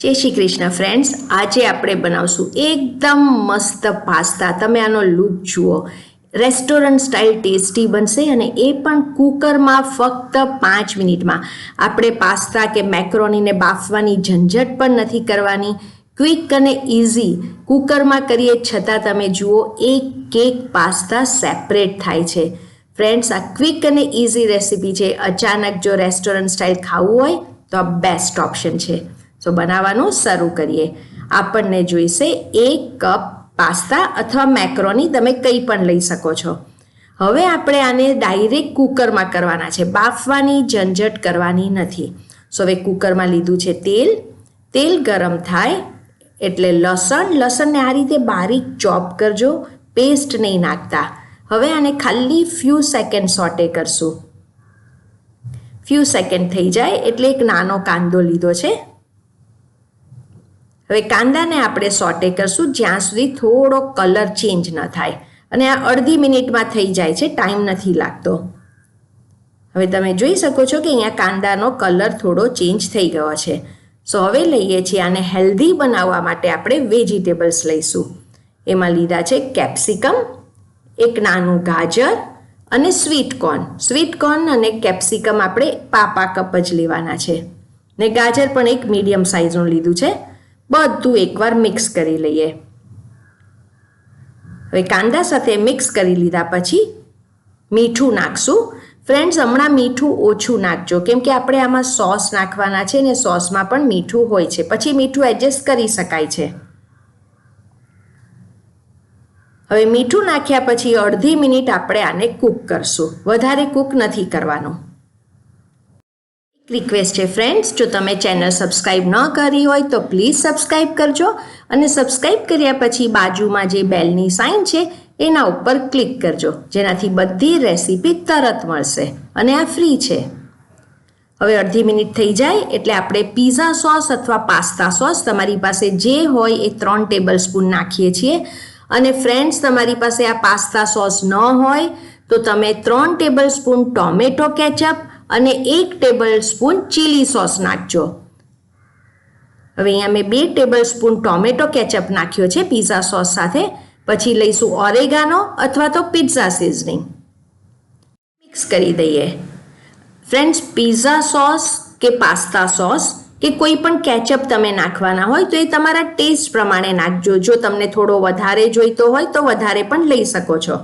જય શ્રી કૃષ્ણ ફ્રેન્ડ્સ આજે આપણે બનાવશું એકદમ મસ્ત પાસ્તા. તમે આનો લુક જુઓ. રેસ્ટોરન્ટ સ્ટાઇલ ટેસ્ટી બનશે અને એ પણ કુકરમાં ફક્ત પાંચ મિનિટમાં. આપણે પાસ્તા કે મેક્રોનીને બાફવાની ઝંઝટ પણ નથી કરવાની. ક્વિક અને ઇઝી કુકરમાં કરીએ છતાં તમે જુઓ, એક કેક પાસ્તા સેપરેટ થાય છે. ફ્રેન્ડ્સ આ ક્વિક અને ઇઝી રેસીપી છે. અચાનક જો રેસ્ટોરન્ટ સ્ટાઇલ ખાવું હોય, તો આ બેસ્ટ ઓપ્શન છે. સો બનાવવાનું શરૂ કરીએ. આપણને જોઈશે એક કપ પાસ્તા અથવા મેક્રોની તમે કંઈ પણ લઈ શકો છો. હવે આપણે આને ડાયરેક્ટ કુકરમાં કરવાના છે. બાફવાની, ઝંઝટ કરવાની નથી. સો હવે કુકરમાં લીધું છે તેલ. તેલ ગરમ થાય એટલે લસણ. લસણને આ રીતે બારીક ચોપ કરજો. પેસ્ટ નહીં નાખતા. હવે આને ખાલી ફ્યુ સેકન્ડ સોટે કરશું. ફ્યુ સેકન્ડ થઈ જાય એટલે એક નાનો કાંદો લીધો છે. હવે કાંદાને આપણે સોટે કરશું, જ્યાં સુધી થોડો કલર ચેન્જ ન થાય. અને આ અડધી મિનિટમાં થઈ જાય છે ટાઈમ નથી લાગતો. હવે તમે જોઈ શકો છો કે અહીંયા કાંદાનો કલર થોડો ચેન્જ થઈ ગયો છે. સો હવે લઈએ છીએ આને હેલ્ધી બનાવવા માટે આપણે વેજીટેબલ્સ લઈશું. એમાં લીધા છે કેપ્સિકમ એક નાનું ગાજર અને સ્વીટકોર્ન સ્વીટકોર્ન અને કેપ્સિકમ આપણે પાપા કપ જ લેવાના છે. ને ગાજર પણ એક મીડિયમ સાઇઝનું લીધું છે. બધું એકવાર મિક્સ કરી લઈએ. હવે કાંદા સાથે મિક્સ કરી લીધા પછી મીઠું નાખશું. ફ્રેન્ડ્સ હમણાં મીઠું ઓછું નાખજો, કેમ કે આપણે આમાં સોસ નાખવાના છે ને સોસમાં પણ મીઠું હોય છે. પછી મીઠું એડજસ્ટ કરી શકાય છે. હવે મીઠું નાખ્યા પછી અડધી મિનિટ આપણે આને કૂક કરશું. વધારે કૂક નથી કરવાનું. રિક્વેસ્ટ છે ફ્રેન્ડ્સ જો તમે ચેનલ સબસ્ક્રાઈબ ન કરી હોય, તો પ્લીઝ સબસ્ક્રાઈબ કરજો. અને સબસ્ક્રાઈબ કર્યા પછી બાજુમાં જે બેલની સાઇન છે, એના ઉપર ક્લિક કરજો. જેનાથી બધી રેસીપી તરત મળશે. અને આ ફ્રી છે. હવે અડધી મિનિટ થઈ જાય, એટલે આપણે પીઝા સોસ અથવા પાસ્તા સોસ તમારી પાસે જે હોય એ ત્રણ ટેબલ સ્પૂન નાખીએ છીએ. અને ફ્રેન્ડ્સ તમારી પાસે આ પાસ્તા સોસ ન હોય, તો તમે ત્રણ ટેબલ સ્પૂન ટોમેટો કેચઅપ અને એક ટેબલ સ્પૂન ચીલી સોસ નાખજો. હવે અહીંયા મેં બે ટેબલ સ્પૂન ટોમેટો કેચઅપ નાખ્યો છે પીઝા સોસ સાથે. પછી લઈશું ઓરેગાનો અથવા તો પિઝા સિઝનિંગ મિક્સ કરી દઈએ. ફ્રેન્ડ્સ પીઝા સોસ કે પાસ્તા સોસ કે કોઈ પણ કેચઅપ તમે નાખવાના હોય તો એ તમારા ટેસ્ટ પ્રમાણે નાખજો. જો તમને થોડો વધારે જોઈતો હોય તો વધારે પણ લઈ શકો છો.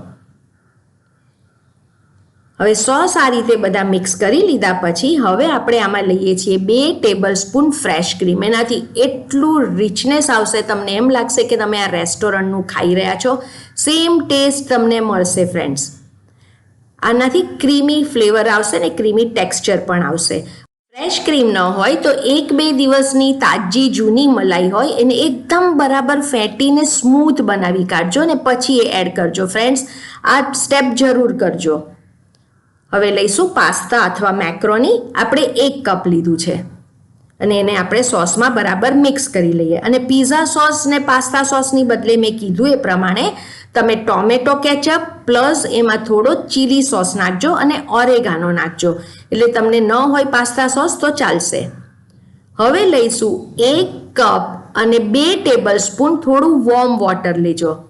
હવે સોસ આ રીતે બધા મિક્સ કરી લીધા પછી હવે આપણે આમાં લઈએ છીએ બે ટેબલ સ્પૂન ફ્રેશ ક્રીમ. એનાથી એટલું રિચનેસ આવશે તમને એમ લાગશે કે તમે આ રેસ્ટોરન્ટનું ખાઈ રહ્યા છો. સેમ ટેસ્ટ તમને મળશે ફ્રેન્ડ્સ આનાથી ક્રીમી ફ્લેવર આવશે ને ક્રીમી ટેક્સચર પણ આવશે. ફ્રેશ ક્રીમ ન હોય તો એક બે દિવસની તાજી જૂની મલાઈ હોય એને એકદમ બરાબર ફેટીને સ્મૂથ બનાવી કાઢજો ને પછી એ એડ કરજો ફ્રેન્ડ્સ આ સ્ટેપ જરૂર કરજો. હવે લઈશું પાસ્તા અથવા મેક્રોની. આપણે એક કપ લીધું છે. અને એને આપણે સોસમાં બરાબર મિક્સ કરી લઈએ. અને પીઝા સોસ ને પાસ્તા સોસની બદલે મેં કીધું એ પ્રમાણે તમે ટોમેટો કેચઅપ પ્લસ એમાં થોડો ચીલી સોસ નાખજો અને ઓરેગાનો નાખજો. એટલે તમને ન હોય પાસ્તા સોસ તો ચાલશે. હવે લઈશું એક કપ અને બે ટેબલ સ્પૂન થોડું વોર્મ વોટર લેજો.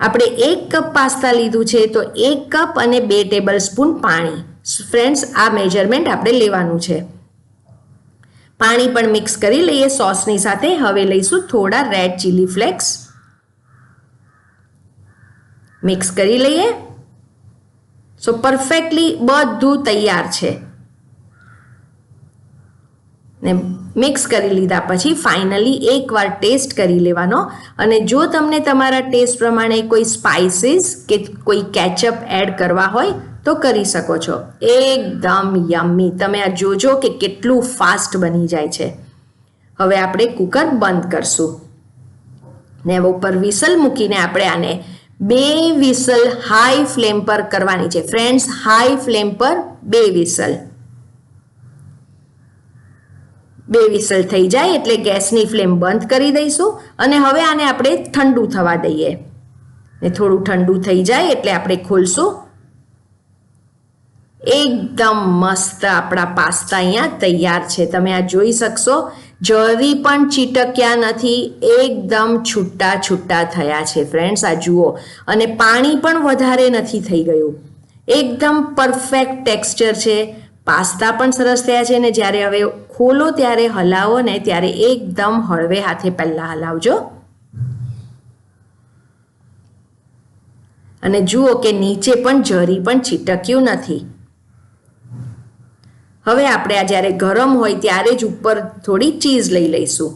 આપણે એક કપ પાસ્તા લીધું છે, તો એક કપ અને બે ટેબલ સ્પૂન પાણી. ફ્રેન્ડ્સ, આ મેજરમેન્ટ આપણે લેવાનું છે. પાણી પણ મિક્સ કરી લઈએ સોસની સાથે. હવે લઈશું થોડા રેડ ચીલી ફ્લેક્સ. મિક્સ કરી લઈએ. સો પરફેક્ટલી બધું તૈયાર છે. ને મિક્સ કરી લીધા પછી ફાઇનલી એકવાર ટેસ્ટ કરી લેવાનો. અને જો તમને તમારા ટેસ્ટ પ્રમાણે કોઈ સ્પાઇસીસ કે કોઈ કેચઅપ એડ કરવા હોય, તો કરી શકો છો. એકદમ યમ્મી તમે આ જોજો કે કેટલું ફાસ્ટ બની જાય છે. હવે આપણે કુકર બંધ કરશું. ને ઉપર વિસલ મૂકીને આપણે આને બે વિસલ હાઈ ફ્લેમ પર કરવાની છે. ફ્રેન્ડ્સ હાઈ ફ્લેમ પર બે વિસલ. બે વિસલ થઈ જાય એટલે ગેસની ફ્લેમ બંધ કરી દઈશું અને હવે આને આપણે ઠંડુ થવા દઈએ. ને થોડું ઠંડુ થઈ જાય એટલે આપણે ખોલશું. એકદમ મસ્ત આપણા પાસ્તા અહીંયા તૈયાર છે. તમે આ જોઈ શકશો. જરી પણ ચીટક્યા નથી. એકદમ છૂટા છૂટા થયા છે ફ્રેન્ડ્સ, આ જુઓ. અને પાણી પણ વધારે નથી થઈ ગયું. એકદમ પરફેક્ટ ટેક્સચર છે. પાસ્તા પણ સરસ થયા છે ને જ્યારે હવે ખોલો ત્યારે હલાવો ને ત્યારે એકદમ હળવે હાથે પહેલાં હલાવજો. અને જુઓ કે નીચે પણ જરી પણ છીટક્યું નથી. હવે આપણે આ જ્યારે ગરમ હોય ત્યારે જ ઉપર થોડી ચીઝ લઈ લઈશું.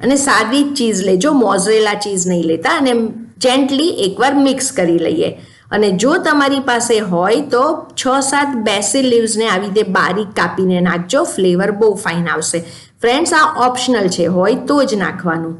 અને સાદી ચીઝ લેજો, મોઝરેલા ચીઝ નહીં લેતા અને જેન્ટલી એકવાર મિક્સ કરી લઈએ. અને જો તમારી પાસે હોય તો છ સાત બેસિલ લીવ્સને આવી રીતે બારીક કાપીને નાખજો. ફ્લેવર બહુ ફાઇન આવશે. ફ્રેન્ડ્સ આ ઓપ્શનલ છે. હોય તો જ નાખવાનું.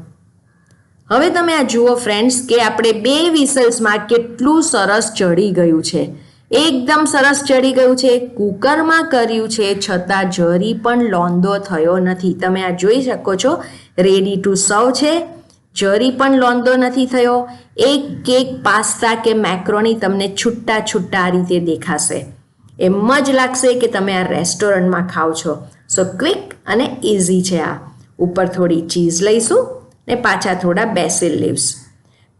હવે તમે આ જુઓ ફ્રેન્ડ્સ કે આપણે બે વિસલ્સમાં કેટલું સરસ ચડી ગયું છે. એકદમ સરસ ચડી ગયું છે. કુકરમાં કર્યું છે. છતાં જરી પણ લોંદો થયો નથી. તમે આ જોઈ શકો છો. રેડી ટુ સર્વ છે. જરી પણ લોંદો નથી થયો. એક કેક, પાસ્તા કે મેક્રોની તમને છૂટા છૂટા આ રીતે દેખાશે. એમ જ લાગશે કે તમે આ રેસ્ટોરન્ટમાં ખાઓ છો. સો ક્વિક અને ઇઝી છે આ. ઉપર થોડી ચીઝ લઈશું ને પાછા થોડા બેસિલ લીવ્સ.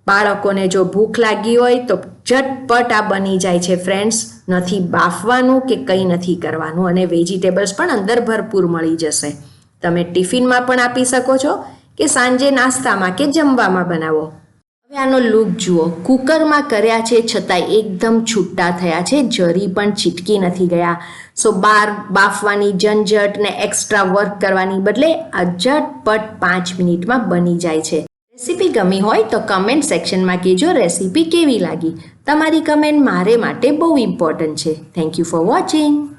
બાળકોને જો ભૂખ લાગી હોય તો ઝટપટ આ બની જાય છે, ફ્રેન્ડ્સ. નથી બાફવાનું કે કંઈ નથી કરવાનું અને વેજીટેબલ્સ પણ અંદર ભરપૂર મળી જશે. તમે ટિફિનમાં પણ આપી શકો છો. કે સાંજે નાસ્તામાં કે જમવામાં બનાવો? હવે આનો લુક જુઓ. કુકરમાં કર્યા છે છતાંય એકદમ છૂટા થયા છે. જરી પણ ચીટકી નથી ગયા. સો બાર બાફવાની ઝંઝટ ને એક્સ્ટ્રા વર્ક કરવાની બદલે આ ઝટપટ પાંચ મિનિટમાં બની જાય છે. રેસીપી ગમી હોય તો કમેન્ટ સેક્શનમાં કહેજો રેસીપી કેવી લાગી. તમારી કમેન્ટ મારે માટે બહુ ઇમ્પોર્ટન્ટ છે. Thank you for watching